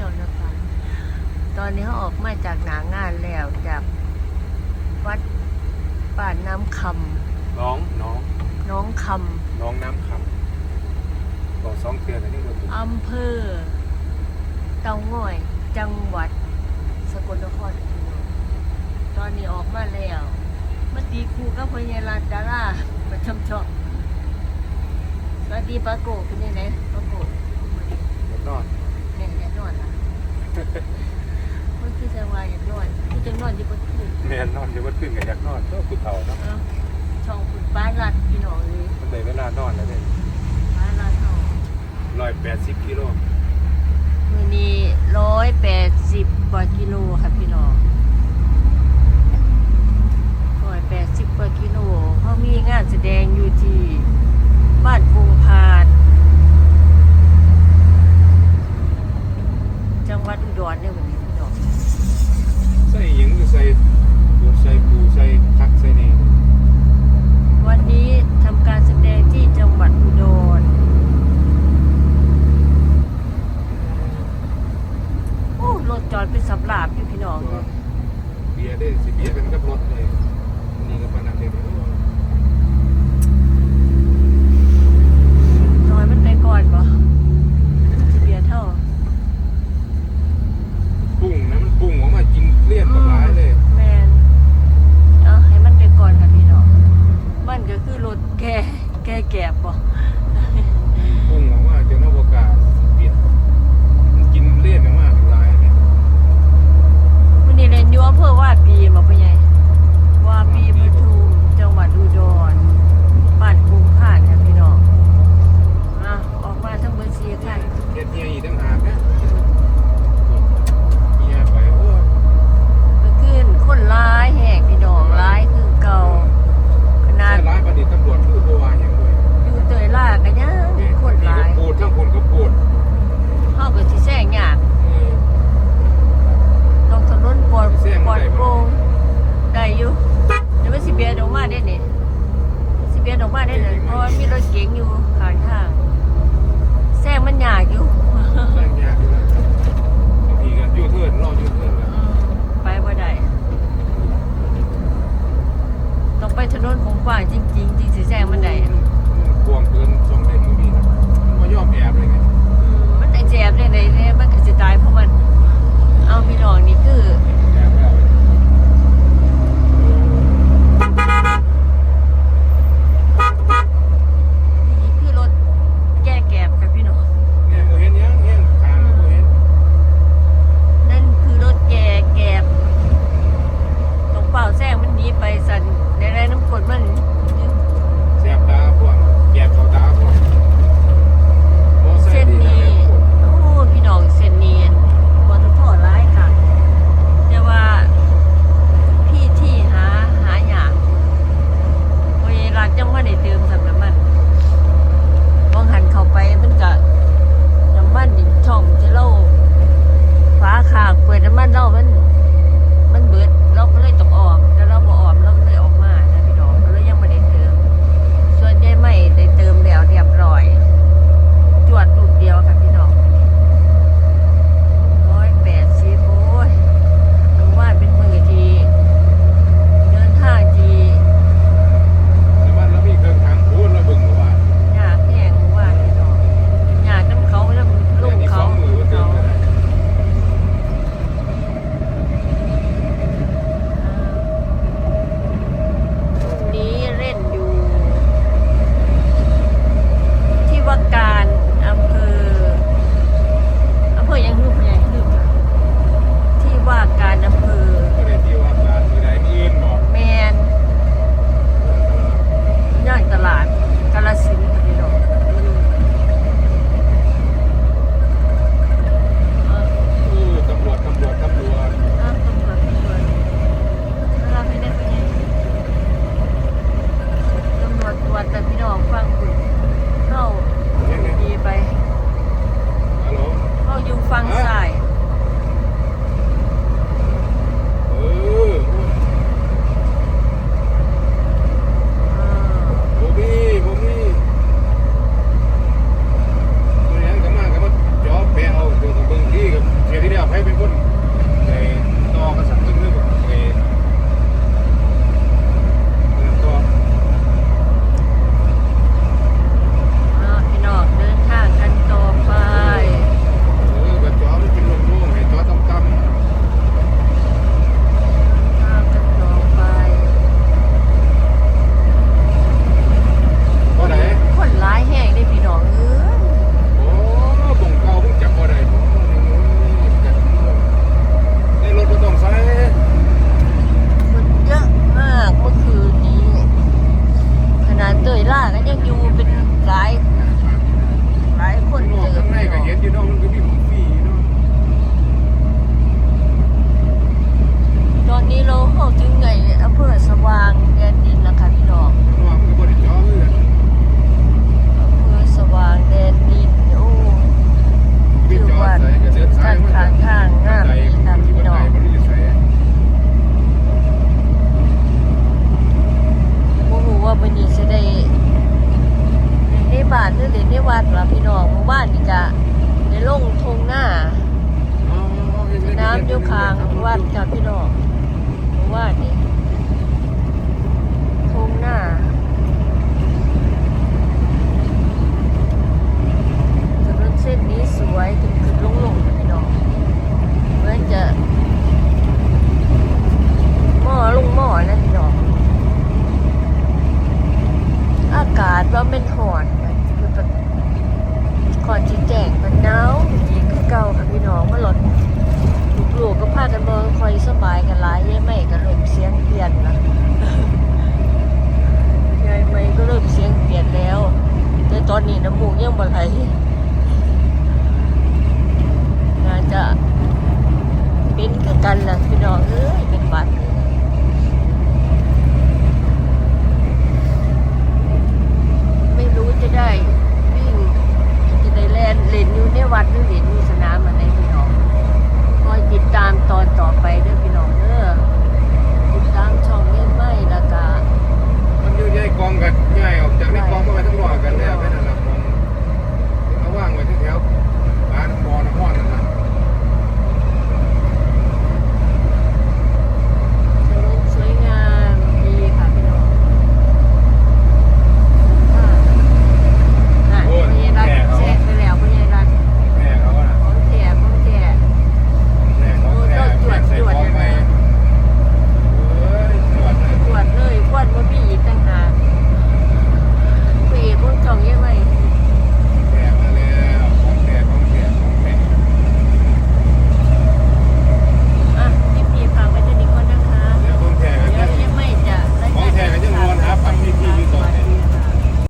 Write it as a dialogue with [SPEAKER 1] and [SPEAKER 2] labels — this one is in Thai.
[SPEAKER 1] ียวนะคะ ตอนนี้เขาออกมาจากหนางานแล้วจากวัดป่านน้ำคำ
[SPEAKER 2] น้องน้อง
[SPEAKER 1] น้องคำ
[SPEAKER 2] น้องน้ำคำบอกสองเตือนกันนี่ก็ถู
[SPEAKER 1] อำเภอเตาง่อย จังหวัด สกลนครตอนนี้ออกมาแล้วมื่ตีครูก็พญาลานดาราปรชำชอบสวัสดีปะโกะเป็นยังไงปะโกะ
[SPEAKER 2] นอน่า
[SPEAKER 1] กิ
[SPEAKER 2] โล
[SPEAKER 1] ค่ะพี่น้องร้อยแปดสิบกว่ากิโลเขามีงานแสดงอยู่ที่บ้านกรุงพาน จังหวัดอุดรเนี่ยวันนี้พี่น้อง
[SPEAKER 2] ใส่หญิงใส่บวกใส่ปูใส่ทักใส่เนี่
[SPEAKER 1] วันนี้ทำการแสดงที่จังหวัดอุดร จอดเป็นสับหลาบอยู่พี่น้อง
[SPEAKER 2] เบียร์ได้สิเบียร์เป็นกับรถเลยนี่ก็ปานันเด็ก
[SPEAKER 1] น้อยมันไปก่อน
[SPEAKER 2] ปะ ถอนกั
[SPEAKER 1] นคือแบบ
[SPEAKER 2] ขอนจีแจกมันหนา
[SPEAKER 1] วจีคือเก่าค่ะพี่น้องมั
[SPEAKER 2] นหล่นลูกๆก็พากัน
[SPEAKER 1] มอคอยสบายกัน
[SPEAKER 2] ร้ายยาย
[SPEAKER 1] ไม่ก็เริ่
[SPEAKER 2] ม
[SPEAKER 1] เสียงเปลี่ยนนะยายไม่ก็เริ่มเสียง
[SPEAKER 2] เปลี่ยนแล้ว
[SPEAKER 1] แต่ตอนนี้น้ำ
[SPEAKER 2] มูกยัง
[SPEAKER 1] บ่ไหลน่าจะเป็นคือกันล่ะ